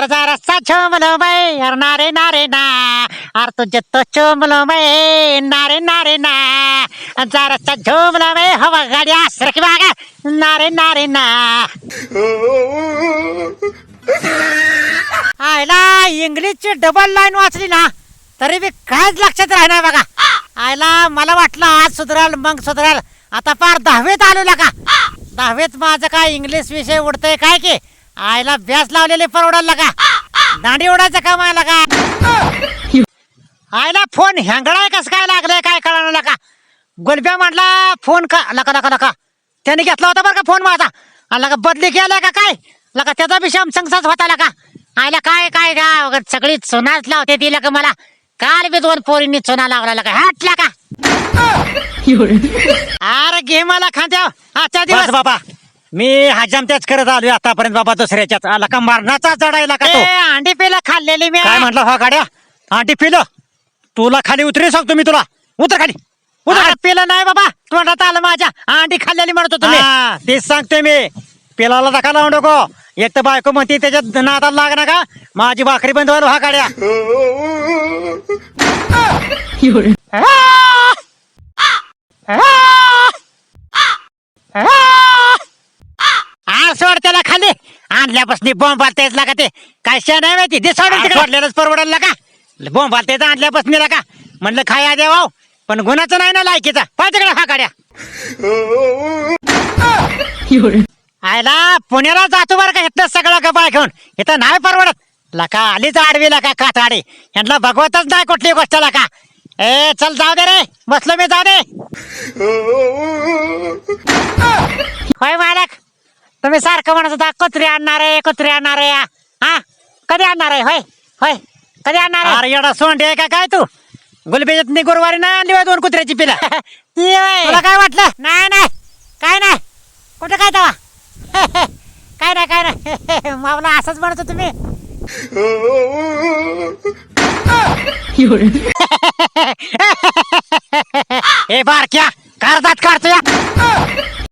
अरे जरासा चोमलो बाई अरे नारे नारे ना अरे तुझे तो चोमलो बाई नारे नारे ना जरासा झोमलो बाई हवा गाडी असर की बागा नारे नारे ना। आयला इंग्लिशची डबल लाईन वाचली ना तरी बी काहीच लक्षात राहणार बघा. आयला मला वाटलं आज सुधराल मग सुधराल आता फार दहावीत आलो का दहावीत माझं काय इंग्लिश विषय उडतंय काय की? आयला व्यास लावलेले परवडायला का दांडी उडायचं काम आयला का आयला फोन हँगडाय कस काय लागलंय काय कळणार का गुलब्या म्हटला फोन का लका लका लका त्याने घेतला होता बरं का फोन माझा. आणि लका बदली केलाय का काय? लका त्याचा बी सॅमसंगचाच होता लका आयला काय काय का सगळी चुनाच लावते ती लका मला. काल बी दोन पोरींनी चुना लावला लका हटला का अरे घे मला खांद्या आजच्या दिवस. बाबा. मी हजाम त्याच करत आलोय आतापर्यंत बाबा दुसऱ्याच्याच आला का मारण्याचा चढायला का तो? अंडी पेला खाल्लेली मी. काय म्हटलं हा गाड्या? आंटी पिलं. तुला खाली उतरे सांगतो मी तुला. उतर खाली. उतर पेलं नाही बाबा. तोंडात आलं माझ्या. अंडी खाल्लेली म्हणत होतो मी. हा, तेच सांगतोय मी. पिलाला धक्का लावू नको. एक तर बायको म्हणते त्याच्यात नादाला लाग ना का माझी भाकरी बंद व्हायला हा गाड्या. आ! आ! आ, सोड त्याला खाली. आणल्यापासून बॉम्ब तेच लागा ते. काय शा नाही माहिती? ते सोडून सोडलेलंच परवडायला का बॉम्ब तेच आणल्यापासून का म्हणलं खाया भाऊ पण गुणाचं नाही ना लायकीचा. पाय तिकडे हा काड्या आयला पुण्याला जातो बरं का इथलं सगळं गबाळ घेऊन. इथं नाही परवडत. लका आलीच आडवी लका काताडी यांना भगवतच नाही कुठली गोष्ट लका. ए चल जाऊ दे रे. बसलो मी जाऊ दे. होय मालक. तुम्ही सारखं म्हणत होता कुत्री आणणार आहे कुत्री आणणार आहे हा कधी आणणार आहे होय होय कधी आणणार आहे? अरे येडा सोंडे आहे का काय तू? गुलबेजात गुरुवारी नाही आणली होय दोन कुत्र्याची पिला. ती होय. तुला काय वाटलं? नाही नाही काय नाही. कुठं काय तवा? काय नाही काय नाही. मावला असंच म्हणत तुम्ही. ए बारक्या कारदात काढतो या